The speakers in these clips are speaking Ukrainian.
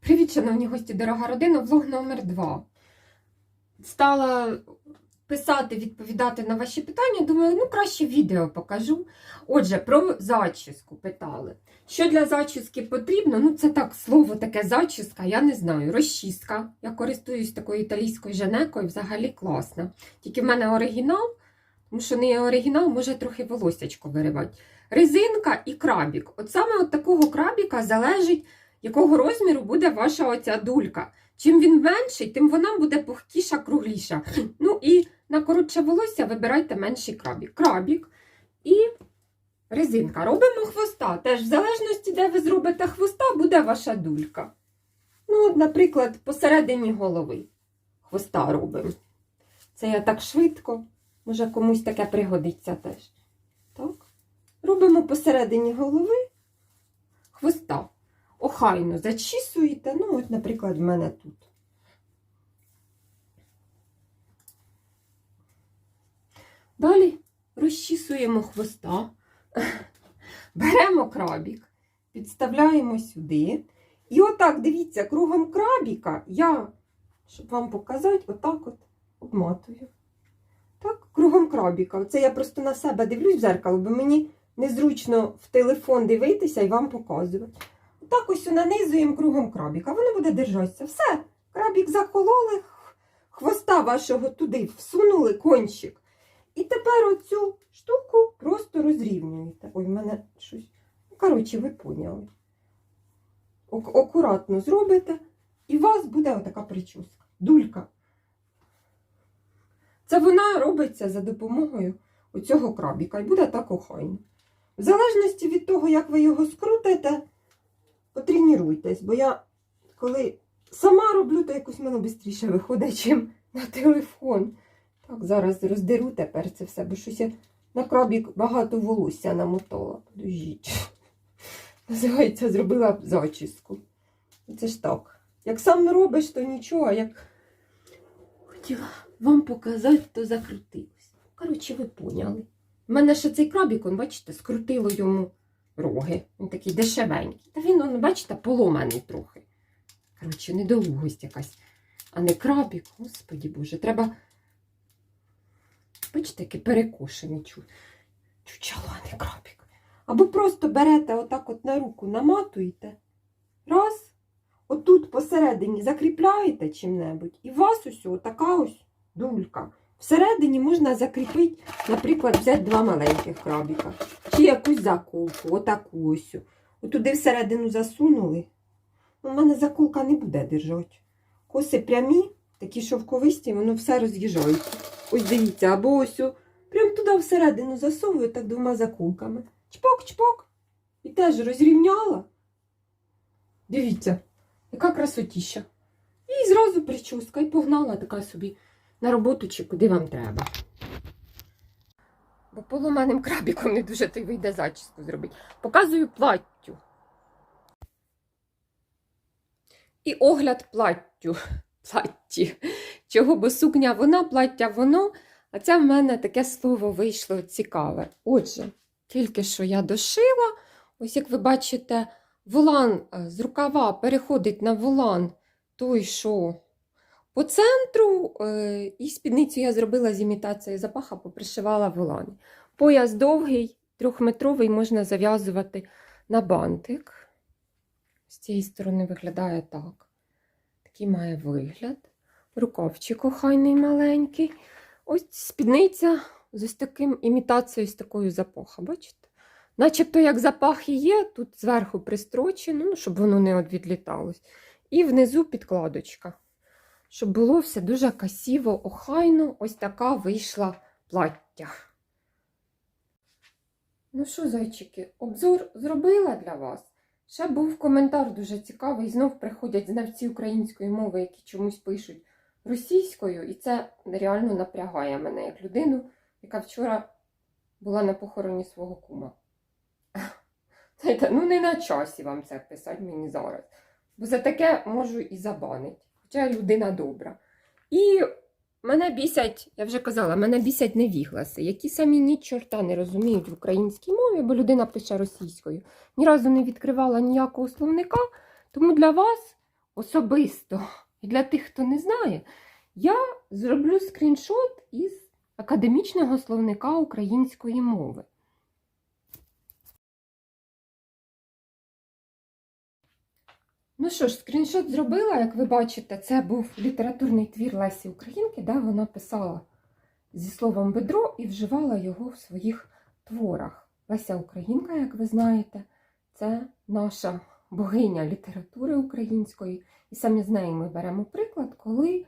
Привіт, шановні гості, дорога родина, влог номер 2 Стала писати, відповідати на ваші питання. Думаю, ну краще відео покажу. Отже, про зачіску питали. Що для зачіски потрібно? Ну, це так, слово таке зачіска, я не знаю. Розчіска. Я користуюсь такою італійською женекою, взагалі класна. Тільки в мене оригінал, тому що не оригінал, може трохи волосячко виривати. Резинка і крабік. От саме від такого крабіка залежить якого розміру буде ваша оця дулька. Чим він менший, тим вона буде пухкіша, кругліша. Ну і на коротше волосся вибирайте менший крабік. Крабік і резинка. Робимо хвоста. Теж в залежності, де ви зробите хвоста, буде ваша дулька. Ну, наприклад, посередині голови хвоста робимо. Це я так швидко, може комусь таке пригодиться теж. Так. Робимо посередині голови хвоста охайно зачісуєте. Ну, от, наприклад, в мене тут. Далі розчісуємо хвоста, беремо крабік, підставляємо сюди. І отак, дивіться, кругом крабіка я, щоб вам показати, отак от обматую. Так, кругом крабіка. Це я просто на себе дивлюсь в зеркало, бо мені незручно в телефон дивитися і вам показувати. Так ось нанизуємо кругом крабіка. Воно буде держатися. Все. Крабік закололи, хвоста вашого туди всунули кончик. І тепер оцю штуку просто розрівнюєте. Ой, в мене щось. Ну, Коротше, ви поняли. Акуратно зробите, і у вас буде отака прическа. Дулька. Це вона робиться за допомогою оцього крабіка. І буде так охайно. В залежності від того, як ви його скрутите, потренуйтесь, бо я коли сама роблю, то якось воно швидше виходить, чим на телефон. Так, зараз роздеру тепер це все, бо щось я на крабік багато волосся намотала. Подождіть. Називається, зробила зачіску. Це ж так. Як сам не робиш, то нічого, а як хотіла вам показати, то закрутилось. Коротше, ви поняли. У мене ще цей крабік, он, бачите, скрутило йому роги. Він такий дешевенький. Та він, он, бачите, поломаний трохи. Коротше, недолугость якась. А не крабік, господі боже, треба. Бачите, який перекошений чу... чучало, а не крабік. Або просто берете отак от на руку, наматуєте. Раз. Отут посередині закріпляєте чим-небудь. І у вас ось така ось дулька. Всередині можна закріпити, наприклад, взяти два маленьких крабіка. Чи якусь заколку, отаку ось. Отуди всередину засунули. У мене заколка не буде держати. Коси прямі, такі шовковисті, воно все роз'їжджається. Ось дивіться, або ось прям туди всередину засовую так двома заколками. Чпок-чпок. І теж розрівняла. Дивіться, яка красотіща. І зразу прическа, і погнала така собі на роботу чи куди вам треба. Бо поломаним крабіком не дуже той вийде зачіску зробити. Показую платтю. І огляд платтю. Платті. Чого, бо сукня вона, плаття воно. А це в мене таке слово вийшло цікаве. Отже, тільки що я дошила, ось як ви бачите, волан е, з рукава переходить на волан той, що по центру, е, і спідницю я зробила з імітацією запаха, попришивала волани. Пояс довгий, трьохметровий, можна зав'язувати на бантик. З цієї сторони виглядає так. Такий має вигляд. Рукавчик охайний маленький. Ось спідниця з ось таким імітацією з такою запаха, бачите? Начебто, як запах і є, тут зверху пристрочено, ну, щоб воно не відліталось. І внизу підкладочка. Щоб було все дуже красиво, охайно, ось така вийшла плаття. Ну що, зайчики, обзор зробила для вас. Ще був коментар дуже цікавий. Знов приходять знавці української мови, які чомусь пишуть російською, і це реально напрягає мене як людину, яка вчора була на похороні свого кума. Знаєте, ну не на часі вам це писати мені зараз. Бо за таке можу і забанити. Хоча людина добра. І мене бісять, я вже казала, мене бісять невігласи, які самі ні чорта не розуміють в українській мові, бо людина пише російською. Ні разу не відкривала ніякого словника. Тому для вас особисто, і для тих, хто не знає, я зроблю скріншот із академічного словника української мови. Ну що ж, скріншот зробила, як ви бачите, це був літературний твір Лесі Українки, де вона писала зі словом бедро і вживала його в своїх творах. Леся Українка, як ви знаєте, це наша богиня літератури української, і саме з неї ми беремо приклад, коли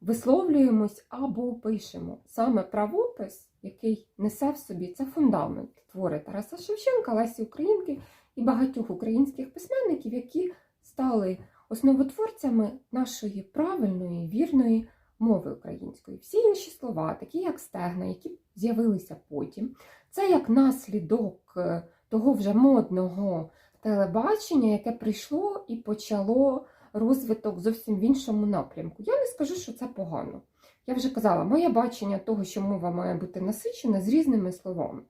висловлюємось або пишемо. Саме правопис, який несе в собі, це фундамент твори Тараса Шевченка, Лесі Українки і багатьох українських письменників, які стали основотворцями нашої правильної, вірної мови української. Всі інші слова, такі як стегна, які з'явилися потім, це як наслідок е, того вже модного телебачення, яке прийшло і почало розвиток зовсім в іншому напрямку. Я не скажу, що це погано. Я вже казала, моє бачення того, що мова має бути насичена з різними словами.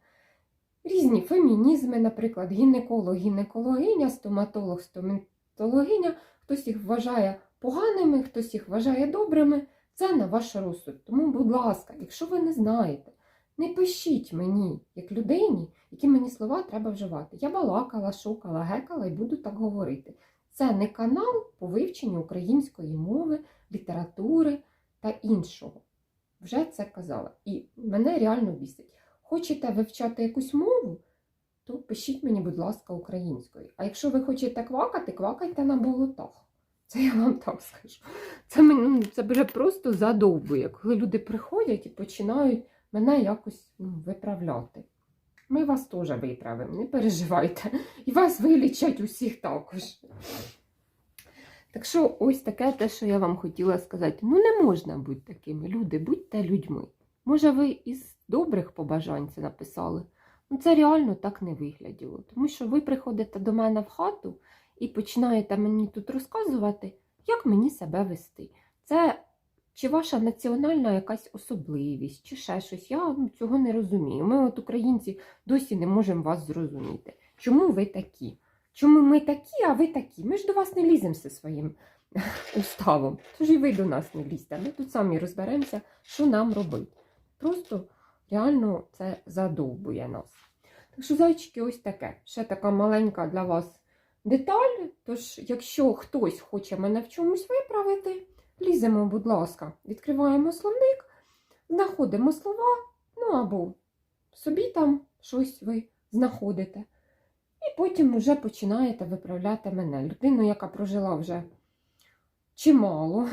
Різні фемінізми, наприклад, гінеколог, гінекологиня, стоматолог, стоматологиня, хтось їх вважає поганими, хтось їх вважає добрими. Це на ваш розсуд. Тому, будь ласка, якщо ви не знаєте, не пишіть мені, як людині, які мені слова треба вживати. Я балакала, шукала, гекала і буду так говорити. Це не канал по вивченню української мови, літератури та іншого. Вже це казала. І мене реально бісить. Хочете вивчати якусь мову, то пишіть мені, будь ласка, українською. А якщо ви хочете квакати, квакайте на болотах. Це я вам так скажу. Це мене ну, це вже просто задовбує, коли люди приходять і починають мене якось ну, виправляти. Ми вас теж виправимо, не переживайте. І вас вилічать усіх також. Так що, ось таке те, що я вам хотіла сказати. Ну, не можна бути такими. Люди, будьте людьми. Може, ви із добрих побажань це написали. Ну, це реально так не вигляділо. Тому що ви приходите до мене в хату і починаєте мені тут розказувати, як мені себе вести. Це чи ваша національна якась особливість, чи ще щось. Я ну, цього не розумію. Ми, от українці, досі не можемо вас зрозуміти. Чому ви такі? Чому ми такі, а ви такі? Ми ж до вас не ліземо зі своїм уставом. Тож і ви до нас не лізьте. Ми тут самі розберемося, що нам робити. Просто реально це задовбує нас. Так що, зайчики, ось таке. Ще така маленька для вас деталь. Тож, якщо хтось хоче мене в чомусь виправити, ліземо, будь ласка, відкриваємо словник, знаходимо слова, ну або собі там щось ви знаходите. І потім вже починаєте виправляти мене. Людину, яка прожила вже чимало,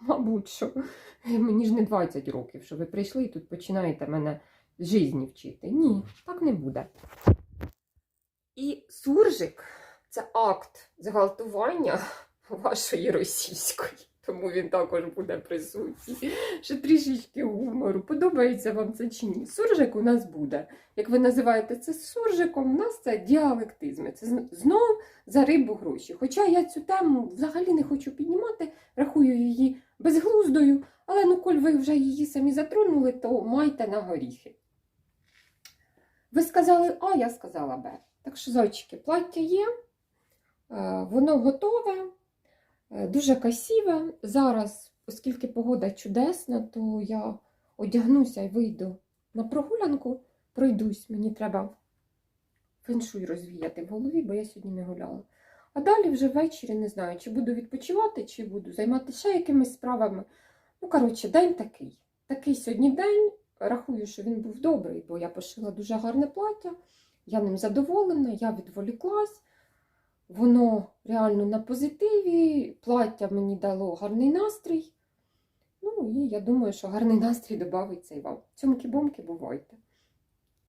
мабуть, що мені ж не 20 років, що ви прийшли і тут починаєте мене житті вчити. Ні, так не буде. І суржик це акт зґвалтування вашої російської. Тому він також буде присутній. Ще трішечки гумору. Подобається вам це чи ні? Суржик у нас буде. Як ви називаєте це суржиком, у нас це діалектизми. Це знов за рибу гроші. Хоча я цю тему взагалі не хочу піднімати, рахую її безглуздою, але ну, коль ви вже її самі затронули, то майте на горіхи. Ви сказали А, я сказала Б. Так що, зайчики, плаття є, е, воно готове. Е, Дуже красиве. Зараз, оскільки погода чудесна, то я одягнуся і вийду на прогулянку, пройдусь. Мені треба феншуй розвіяти в голові, бо я сьогодні не гуляла. А далі вже ввечері не знаю, чи буду відпочивати, чи буду займатися ще якимись справами. Ну, коротше, день такий. Такий сьогодні день. Рахую, що він був добрий, бо я пошила дуже гарне плаття, я ним задоволена, я відволіклась. Воно реально на позитиві, плаття мені дало гарний настрій. Ну і я думаю, що гарний настрій додається і вам. Цьомки-бомки бувайте.